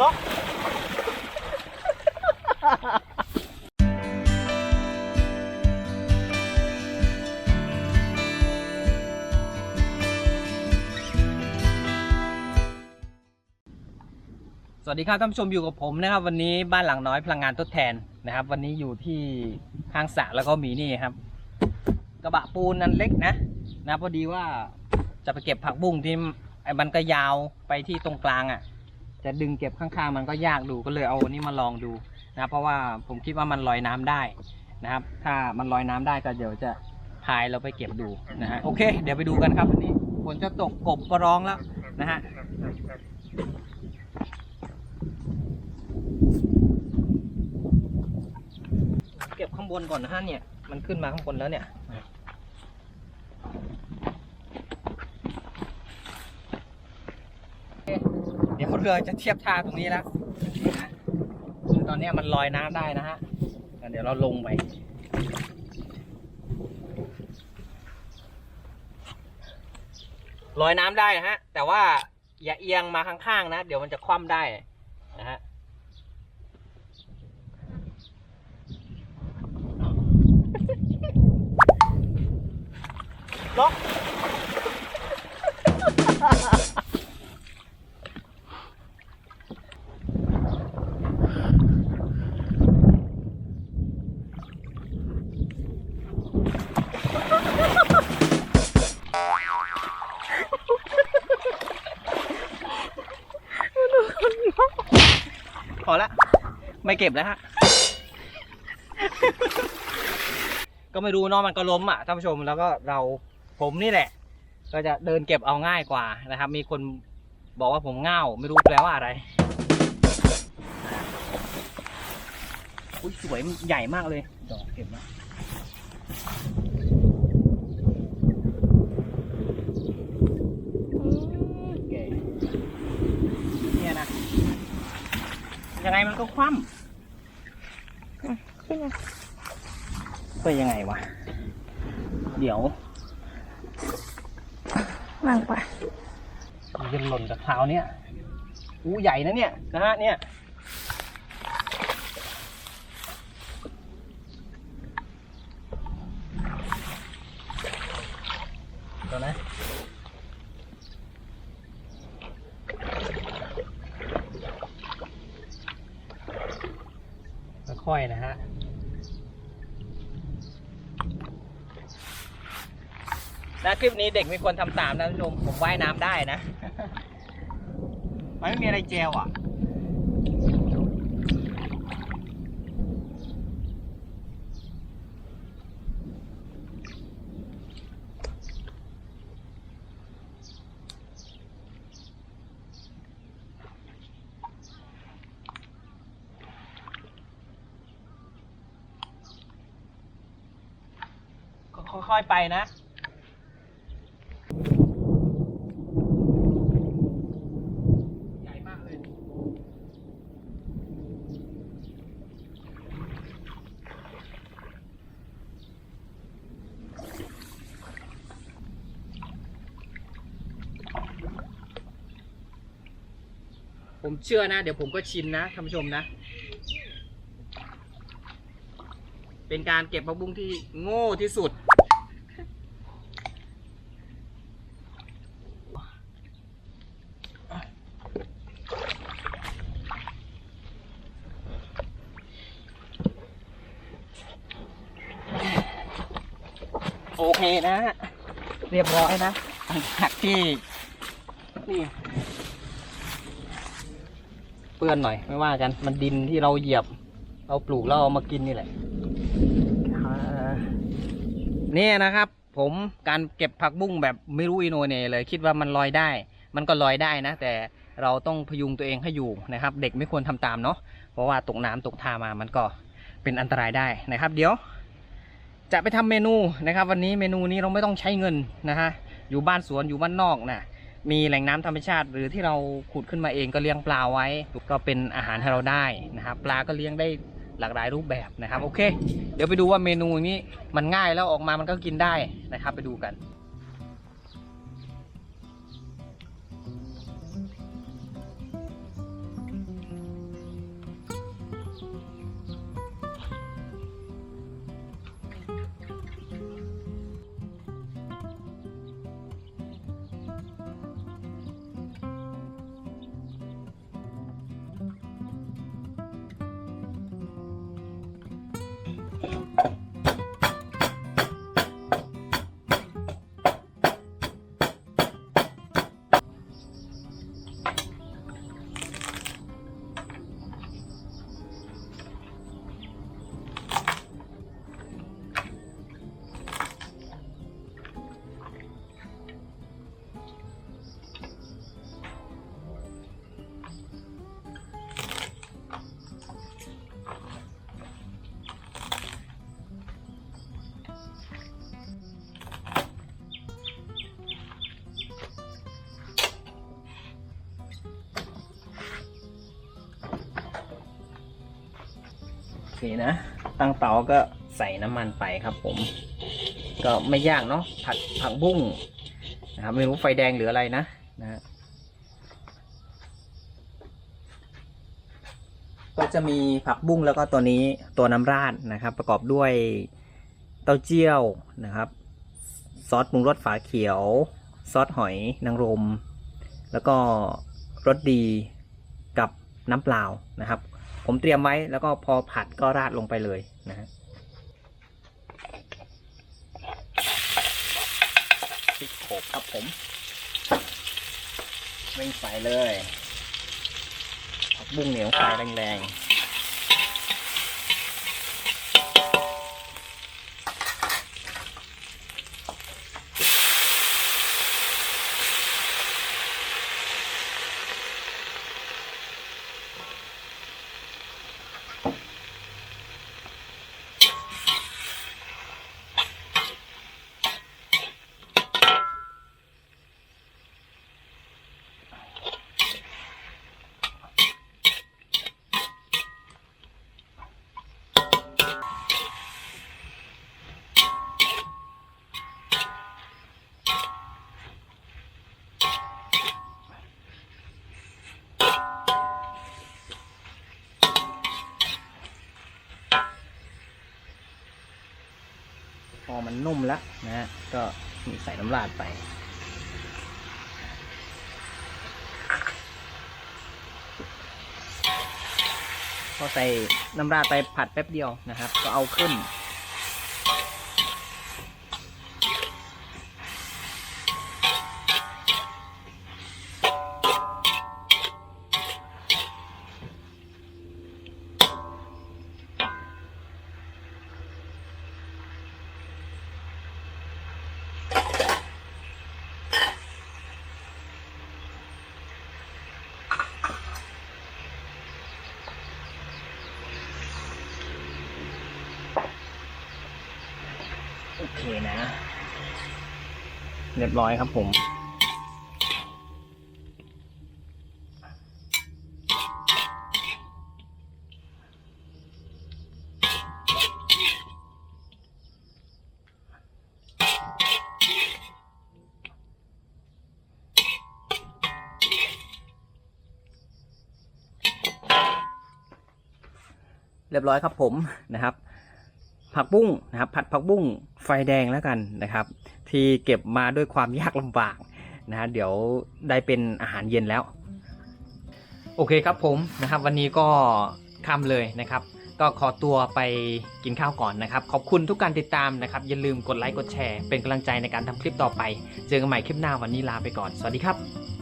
ล็อกสวัสดีครับท่านผู้ชมอยู่กับผมนะครับ วันนี้บ้านหลังน้อยพลังงานทดแทนนะครับ วันนี้อยู่ที่ข้างสระแล้วก็มีนี่ครับ กระบะปูนนั้นเล็กนะนะพอดีว่าจะไปเก็บผักบุ้งที่มันก็ยาวไปที่ตรงกลางอะ จะดึงเก็บข้างๆ มันก็ยากดูก็เลยเอาอันนี้มาลองดูนะเพราะว่าผมคิดว่ามันลอยน้ำได้นะครับ ถ้ามันลอยน้ำได้ก็เดี๋ยวจะพายเราไปเก็บดูนะฮะโอเค เดี๋ยวไปดูกันครับวันนี้ฝนจะตกกบก็ร้องแล้วนะฮะเก็บข้างบนก่อนนะฮะเนี่ยมันขึ้นมาข้างบนแล้วเนี่ย เรือจะเทียบท่าตรงนี้แล้วตอนนี้มันลอยน้ำได้นะฮะเดี๋ยวเราลงไปลอยน้ำได้นะฮะ แต่ว่าอย่าเอียงมาข้างๆนะ เดี๋ยวมันจะคว่ำได้นะฮะ พอละ ไม่เก็บแล้วฮะ ก็ไม่รู้เนาะมันก็ล้มอะท่านผู้ชมแล้วก็เราผมนี่แหละ ก็จะเดินเก็บเอาง่ายกว่านะครับ มีคนบอกว่าผมเง่าไม่รู้แปลว่าอะไรอุ้ยสวยใหญ่มากเลยดอกเก็บมาแก่เนี่ยนะ ยังไงมันก็คว่ำขึ้นมาไปยังไงวะ เดี๋ยววางไปมันจะหล่นกับเท้าเนี่ยอู้ใหญ่นะเนี่ยนะฮะเนี่ยเดี๋ยวนะ ค่อยนะฮะนะคลิปนี้เด็กไม่ควรทำตามนะท่านผู้ชมผมว่ายน้ำได้นะ มันไม่มีอะไรเจลอะ ค่อยๆไปนะผมเชื่อนะ เดี๋ยวผมก็ชินนะท่านผู้ชมนะ เป็นการเก็บผักบุ้งที่โง่ที่สุด โอเคนะ เรียบร้อยนะหลังจากที่นี่เปื้อนหน่อยไม่ว่ากันมันดินที่เราเหยียบ เราปลูกแล้วเอามากินนี่แหละอ่านี่นะครับ ผมการเก็บผักบุ้งแบบไม่รู้อิโนเนเลย คิดว่ามันลอยได้ มันก็ลอยได้นะ แต่เราต้องพยุงตัวเองให้อยู่นะครับ เด็กไม่ควรทำตามเนาะเพราะว่าตกน้ำตกท่ามามันก็เป็นอันตรายได้นะครับ เดี๋ยว จะไปทำเมนูนะครับ วันนี้เมนูนี้เราไม่ต้องใช้เงินนะฮะอยู่บ้านสวนอยู่บ้านนอกนะมีแหล่งน้ำธรรมชาติ หรือที่เราขุดขึ้นมาเองก็เลี้ยงปลาไว้ ก็เป็นอาหารให้เราได้นะครับปลาก็เลี้ยงได้หลากหลายรูปแบบนะครับโอเค เดี๋ยวไปดูว่าเมนูนี้มันง่ายแล้วออกมามันก็กินได้นะครับ ไปดูกัน นะ ตั้งเตาก็ใส่น้ำมันไปครับผม ก็ไม่ยากเนาะผัดผักบุ้งนะครับไม่รู้ไฟแดงหรืออะไรนะนะฮะก็จะมีผักบุ้งแล้วก็ตัวนี้ตัวน้ำราดนะครับ ประกอบด้วยเต้าเจี้ยวนะครับซอสปรุงรสฝาเขียว ซอสหอยนางรม แล้วก็รสดีกับน้ำเปล่านะครับ ผมเตรียมไว้แล้วก็พอผัดก็ราดลงไปเลยนะฮะพริกโขกครับผมเร่งไฟเลยผักบุ้งเหนียวไฟแรงๆ อมันนุ่มแล้วนะฮะก็มีใส่น้ำราดไป พอใส่น้ำราดไปผัดแป๊บเดียวนะครับ ก็เอาขึ้น เรียบร้อยครับผมเรียบร้อยครับผมนะครับ ผักบุ้งนะครับ ผัดผักบุ้งไฟแดงแล้วกันนะครับ ที่เก็บมาด้วยความยากลำบากนะฮะเดี๋ยวได้เป็นอาหารเย็นแล้ว โอเคครับผมนะครับ วันนี้ก็ค่ำเลยนะครับ ก็ขอตัวไปกินข้าวก่อนนะครับ ขอบคุณทุกการติดตามนะครับ อย่าลืมกดไลค์กดแชร์ เป็นกำลังใจในการทำคลิปต่อไป เจอกันใหม่คลิปหน้าวันนี้ลาไปก่อน สวัสดีครับ